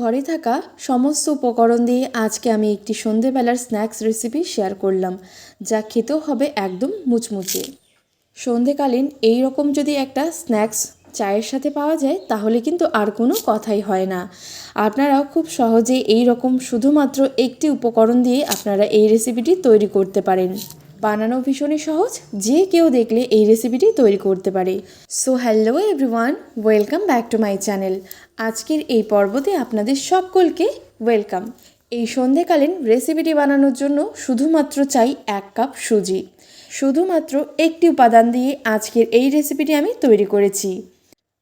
ঘরে থাকা সমস্ত উপকরণ দিয়ে আজকে আমি একটি সন্ধেবেলার স্ন্যাক্স রেসিপি শেয়ার করলাম, যা খেতেও হবে একদম মুচমুচে। সন্ধেকালীন এই রকম যদি একটা স্ন্যাক্স চায়ের সাথে পাওয়া যায়, তাহলে কিন্তু আর কোনো কথাই হয় না। আপনারাও খুব সহজেই এই রকম শুধুমাত্র একটি উপকরণ দিয়ে আপনারা এই রেসিপিটি তৈরি করতে পারেন। বানানো ভীষণই সহজ, যে কেউ দেখলে এই রেসিপিটি তৈরি করতে পারে। So hello everyone welcome back to my channel আজকের এই পর্বতে আপনাদের সকলকে ওয়েলকাম এই সন্ধেকালীন রেসিপিটি বানানোর জন্য শুধুমাত্র চাই এক কাপ সুজি। শুধুমাত্র একটি উপাদান দিয়ে আজকের এই রেসিপিটি আমি তৈরি করেছি।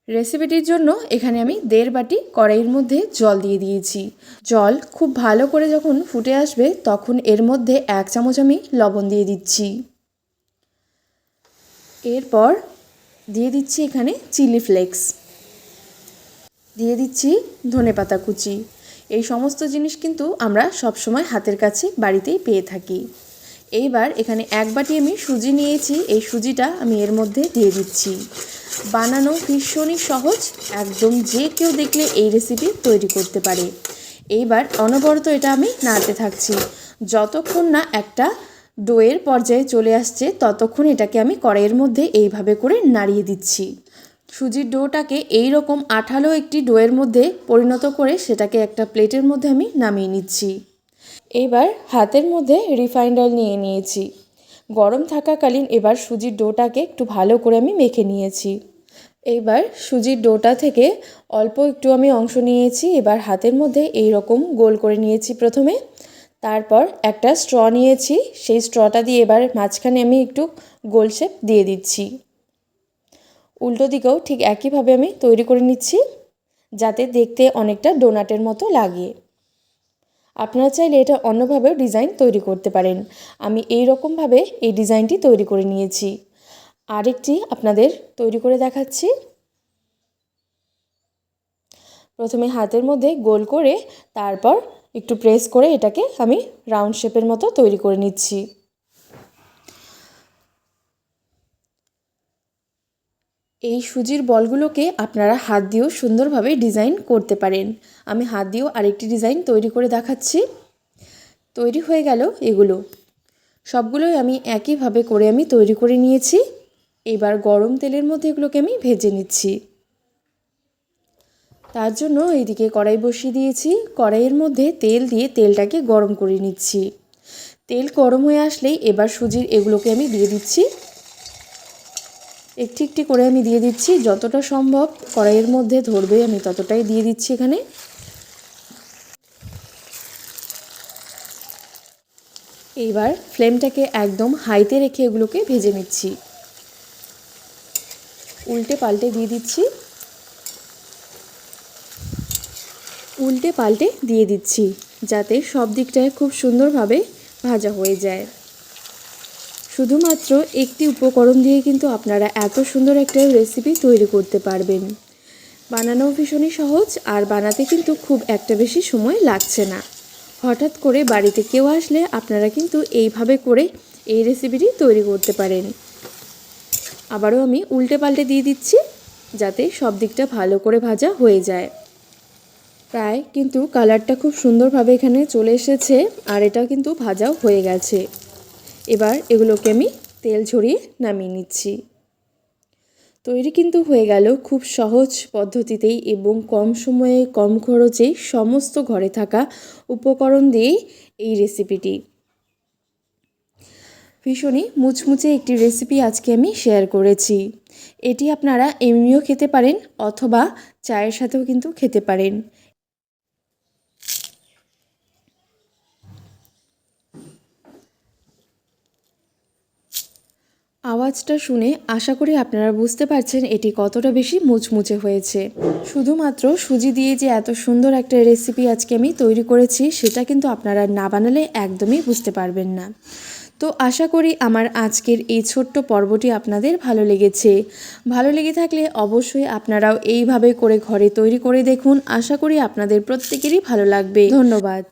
রেসিপিটির জন্য এখানে আমি দেড় বাটি কড়াইয়ের মধ্যে জল দিয়ে দিয়েছি। জল খুব ভালো করে যখন ফুটে আসবে তখন এর মধ্যে এক চামচ আমি লবণ দিয়ে দিচ্ছি। এরপর দিয়ে দিচ্ছি এখানে চিলি ফ্লেক্স। দিয়ে দিচ্ছি ধনেপাতা কুচি। এই সমস্ত জিনিস কিন্তু আমরা সবসময় হাতের কাছে বাড়িতেই পেয়ে থাকি। এইবার এখানে এক বাটি আমি সুজি নিয়েছি। এই সুজিটা আমি এর মধ্যে দিয়ে দিচ্ছি। বানানো ভীষণই সহজ। একদম যে কেউ দেখলে এই রেসিপি তৈরি করতে পারে। এইবার অনবরত এটা আমি নাড়তে থাকছি। যতক্ষণ না একটা ডোয়ের পর্যায়ে চলে আসছে, ততক্ষণ এটাকে আমি কড়াইয়ের মধ্যে এইভাবে করে নাড়িয়ে দিচ্ছি। সুজির ডোটাকে এই রকম আঠালো একটি ডোয়ের মধ্যে পরিণত করে সেটাকে একটা প্লেটের মধ্যে আমি নামিয়ে নিচ্ছি। এবার হাতের মধ্যে রিফাইন্ড অয়েল নিয়ে নিয়েছি। গরম থাকাকালীন এবার সুজির ডোটাকে একটু ভালো করে আমি মেখে নিয়েছি। এইবার সুজির ডোটা থেকে অল্প একটু আমি অংশ নিয়েছি। এবার হাতের মধ্যে এই রকম গোল করে নিয়েছি প্রথমে। তারপর একটা স্ট্র নিয়েছি। সেই স্ট্রটা দিয়ে এবার মাঝখানে আমি একটু গোল শেপ দিয়ে দিচ্ছি। উল্টো দিকেও ঠিক একইভাবে আমি তৈরি করে নিচ্ছি, যাতে দেখতে অনেকটা ডোনাটের মতো লাগে। আপনারা চাইলে এটা অন্যভাবেও ডিজাইন তৈরি করতে পারেন। আমি এই রকমভাবে এই ডিজাইনটি তৈরি করে নিয়েছি। আরেকটি আপনাদের তৈরি করে দেখাচ্ছি। প্রথমে হাতের মধ্যে গোল করে তারপর একটু প্রেস করে এটাকে আমি রাউন্ড শেপের মতো তৈরি করে নিচ্ছি। এই সুজির বলগুলোকে আপনারা হাত দিয়েও সুন্দরভাবে ডিজাইন করতে পারেন। আমি হাত দিয়েও আরেকটি ডিজাইন তৈরি করে দেখাচ্ছি। তৈরি হয়ে গেল এগুলো। সবগুলোই আমি একইভাবে করে আমি তৈরি করে নিয়েছি। এবার গরম তেলের মধ্যে এগুলোকে আমি ভেজে নিচ্ছি। তার জন্য এইদিকে কড়াই বসিয়ে দিয়েছি। কড়াইয়ের মধ্যে তেল দিয়ে তেলটাকে গরম করে নিচ্ছি। তেল গরম হয়ে আসলেই এবার সুজির এগুলোকে আমি দিয়ে দিচ্ছি। একটি একটি করে আমি দিয়ে দিচ্ছি, যতটা সম্ভব কড়াইয়ের মধ্যে ধরবে, আমি ততটাই দিয়ে দিচ্ছি এখানে। এইবার ফ্লেমটাকে একদম হাইতে রেখে এগুলোকে ভেজে নিচ্ছি। উল্টে পাল্টে দিয়ে দিচ্ছি। উল্টে পাল্টে দিয়ে দিচ্ছি, যাতে সব দিকটায় খুব সুন্দরভাবে ভাজা হয়ে যায়। শুধুমাত্র একটি উপকরণ দিয়ে কিন্তু আপনারা এত সুন্দর একটা রেসিপি তৈরি করতে পারবেন। বানানো ভীষণই সহজ, আর বানাতে কিন্তু খুব একটা বেশি সময় লাগছে না। হঠাৎ করে বাড়িতে কেউ আসলে আপনারা কিন্তু এইভাবে করে এই রেসিপিটি তৈরি করতে পারেন। আবারও আমি উল্টে পাল্টে দিয়ে দিচ্ছি, যাতে সব দিকটা ভালো করে ভাজা হয়ে যায়। প্রায় কিন্তু কালারটা খুব সুন্দরভাবে এখানে চলে এসেছে, আর এটা কিন্তু ভাজাও হয়ে গেছে। এবার এগুলোকে আমি তেল ঝরিয়ে নামিয়ে নিচ্ছি। তৈরি কিন্তু হয়ে গেল খুব সহজ পদ্ধতিতেই এবং কম সময়ে কম খরচে সমস্ত ঘরে থাকা উপকরণ দিয়েই এই রেসিপিটি ভীষণই মুচমুচে একটি রেসিপি আজকে আমি শেয়ার করেছি। এটি আপনারা এমনিও খেতে পারেন অথবা চায়ের সাথেও কিন্তু খেতে পারেন। আওয়াজটা শুনে আশা করি আপনারা বুঝতে পারছেন এটি কতটা বেশি মুচমুচে হয়েছে। শুধুমাত্র সুজি দিয়ে যে এত সুন্দর একটা রেসিপি আজকে আমি তৈরি করেছি, সেটা কিন্তু আপনারা না বানালে একদমই বুঝতে পারবেন না। তো আশা করি আমার আজকের এই ছোট্ট পর্বটি আপনাদের ভালো লেগেছে। ভালো লেগে থাকলে অবশ্যই আপনারাও এইভাবে করে ঘরে তৈরি করে দেখুন। আশা করি আপনাদের প্রত্যেকেরই ভালো লাগবে। ধন্যবাদ।